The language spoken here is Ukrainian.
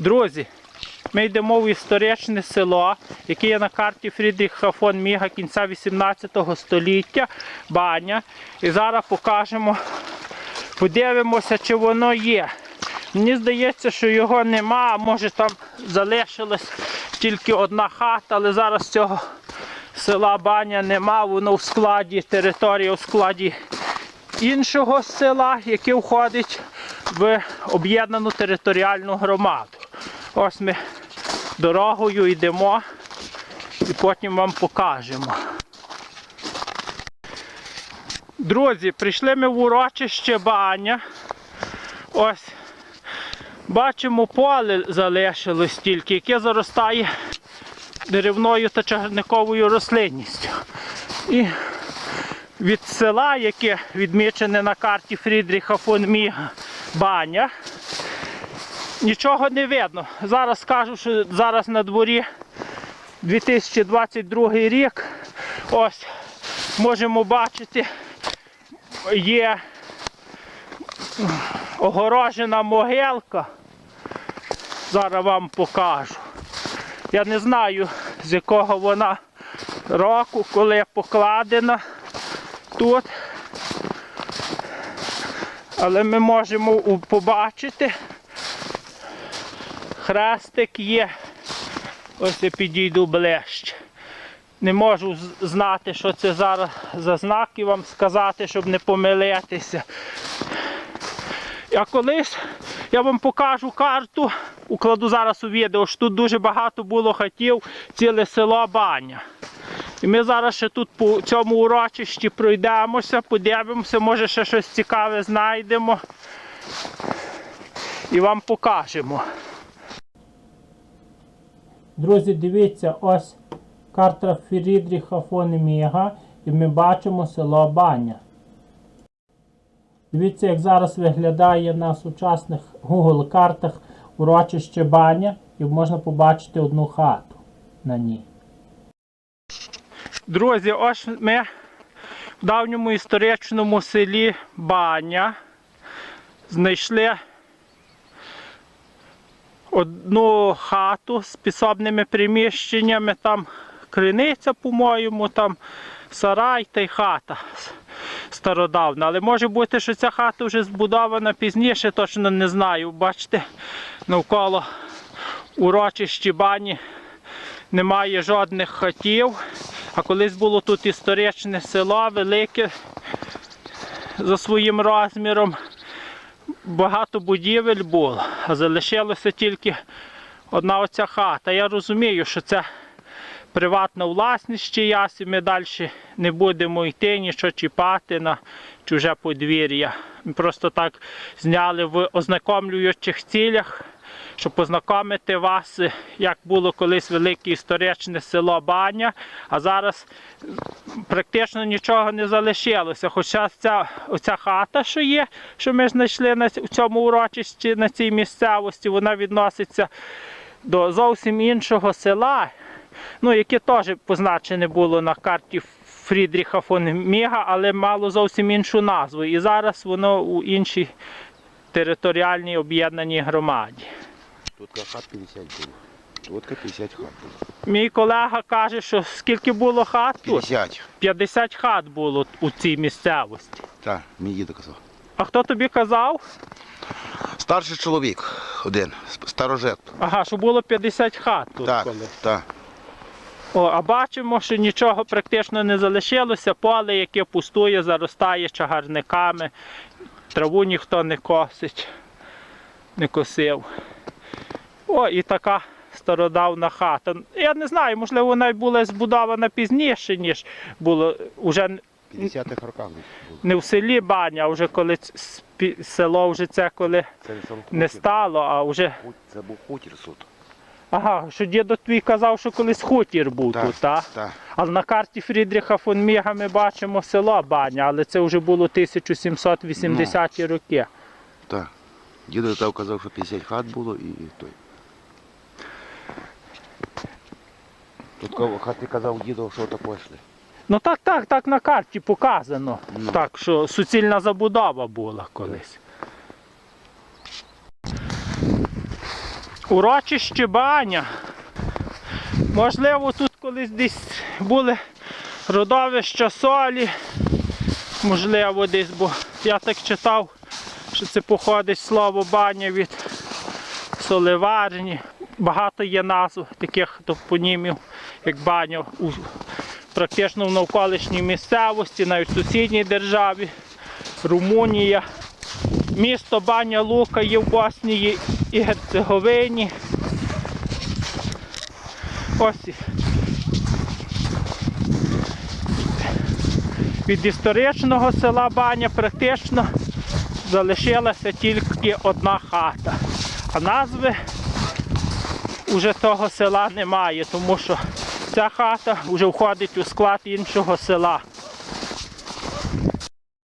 Друзі, ми йдемо в історичне село, яке є на карті Фрідріха фон Міга кінця 18 століття, баня. І зараз покажемо, подивимося, чи воно є. Мені здається, що його нема, а може там залишилась тільки одна хата, але зараз цього села баня нема, воно в складі, територія в складі іншого села, яке входить в об'єднану територіальну громаду. Ось ми дорогою йдемо і потім вам покажемо. Друзі, прийшли ми в урочище баня. Ось бачимо поле залишилось тільки, яке заростає деревною та чагарниковою рослинністю. І від села, яке відмічене на карті Фрідріха фон Міга баня, нічого не видно. Зараз скажу, що зараз на дворі 2022 рік. Ось можемо бачити, є огорожена могилка. Зараз вам покажу. Я не знаю, з якого вона року, коли покладена тут. Але ми можемо побачити. Хрестик є. Ось я підійду ближче. Не можу знати, що це зараз за знаки вам сказати, щоб не помилитися. А колись я вам покажу карту, укладу зараз у відео, що тут дуже багато було хатів, ціле село Баня. І ми зараз ще тут по цьому урочищі пройдемося, подивимося, може ще щось цікаве знайдемо і вам покажемо. Друзі, дивіться, ось карта Фрідріха фон Міга, і ми бачимо село Баня. Дивіться, як зараз виглядає на сучасних Google картах урочище Баня, і можна побачити одну хату на ній. Друзі, ось ми в давньому історичному селі Баня знайшли одну хату з підсобними приміщеннями, там криниця, по-моєму, там сарай та й хата стародавна. Але може бути, що ця хата вже збудована пізніше, точно не знаю. Бачите, навколо урочищі бані немає жодних хатів. А колись було тут історичне село, велике за своїм розміром. Багато будівель було, а залишилося тільки одна оця хата. Я розумію, що це приватна власність чиясь, і ми далі не будемо йти, нічого чіпати на чуже подвір'я. Ми просто так зняли в ознакомлюючих цілях, щоб познайомити вас, як було колись велике історичне село Баня, а зараз практично нічого не залишилося. Хоча ця оця хата, що є, що ми знайшли на цьому урочищі на цій місцевості, вона відноситься до зовсім іншого села, ну, яке теж позначене було на карті Фрідріха фон Міга, але мало зовсім іншу назву. І зараз воно у іншій територіальній об'єднаній громаді. Тут хат 50 було. Тут 50 хат було. Мій колега каже, що скільки було хат тут? 50. 50 хат було у цій місцевості. Так, мій дідо казав. А хто тобі казав? Старший чоловік один, старожит. Ага, що було 50 хат тут Так, коли. так. О, а бачимо, що нічого практично не залишилося. Поле, яке пустує, заростає чагарниками. Траву ніхто не косить, не косив. О, і така стародавна хата. Я не знаю, можливо, вона й була збудована пізніше, ніж було уже 50-х роках не в селі Баня, а вже коли село вже це коли Це не стало, а вже. Це був хутір суд. Ага, що дідо твій казав, що колись хутір був Так, тут, так? так. Але на карті Фрідріха фон Міга ми бачимо село Баня, але це вже було 1780-ті роки. Так. Дідо казав, що 50 хат було і той. Тут кого- хати казав дідо, що то пошли. Ну так, так, так на карті показано. Ну. Так, що суцільна забудова була колись. Урочище баня. Можливо, тут колись десь були родовища солі. Можливо, десь, бо я так читав, що це походить слово баня від соливарні. Багато є назв таких топонімів, як баня у практично в навколишній місцевості, навіть в сусідній державі, Румунія. Місто Баня Лука є в Боснії і Герцеговині. Ось. Від історичного села Баня практично залишилася тільки одна хата. А назви уже того села немає, тому що ця хата вже входить у склад іншого села.